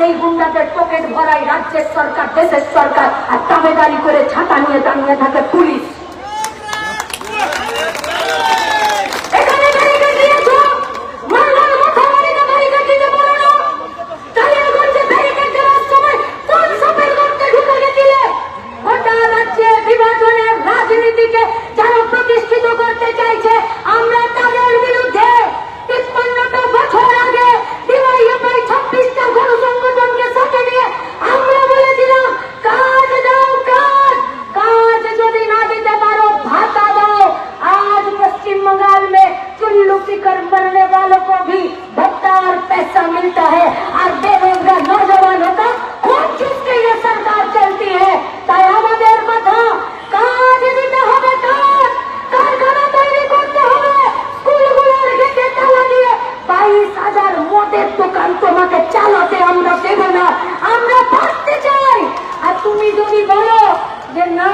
সেই গুন্ডাদের পকেট ভরাই রাজ্যের সরকার, দেশের সরকার, আর তামেদারি করে ছাতা নিয়ে দাঁড়িয়ে থাকে। कर मरने वालों को भी भत्ता और पैसा मिलता है और बेरोजगार नौजवानों का खून चूस के ये सरकार चलती है তাই আমাদের কথা কাজ দিতে হবে কাজ কারখানা তৈরি করতে হবে স্কুলগুলোর গেটে তালা দিয়ে বাইশ হাজার মদের দোকান তোমাকে চালাতে আমরা দেব না আমরা বাঁচতে চাই আর তুমি যদি বলো যে না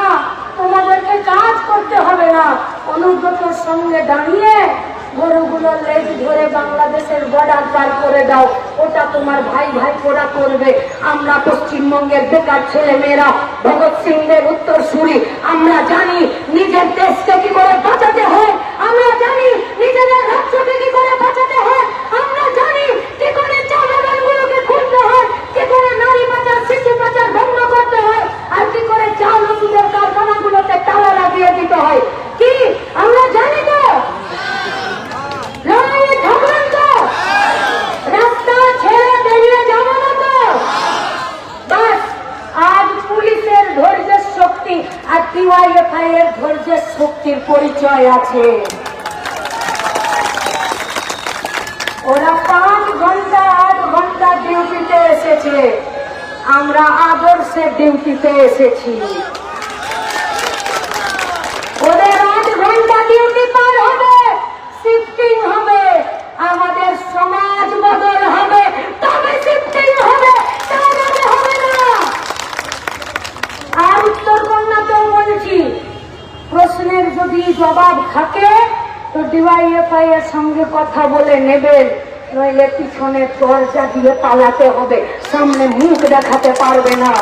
তোমাদেরকে কাজ করতে হবে না অনুব্রতর সঙ্গে দাঁড়িয়ে গরুগুলো ধরে বাংলাদেশের বর্ডার পার করে দাও। ওটা তোমার ভাই ভাই পোড়া করবে। আমরা পশ্চিমবঙ্গের বেকার ছেলে মেয়েরা ভগৎ সিং এর উত্তর সুরি আমরা এর ধৈর্যের শক্তির পরিচয় আছে। ওরা পাঁচ ঘণ্টা, আট ঘণ্টা ডিউটিতে এসেছে। আমরা আদর্শের ডিউটিতে এসেছি ওদের আট ঘণ্টা ডিউটি পার হবে শিফটিং হবে আমাদের সমাজ বদল হবে তবে শিফটিং হবে তার আগে হবে না আর উত্তরবঙ্গতেও বলছি প্রশ্নের যদি জবাব থাকে, তো ডিওয়াইএফআই এর সঙ্গে কথা বলে নেবেন নইলে পিছনে দরজা দিয়ে পালাতে হবে। সামনে মুখ দেখাতে পারবে না।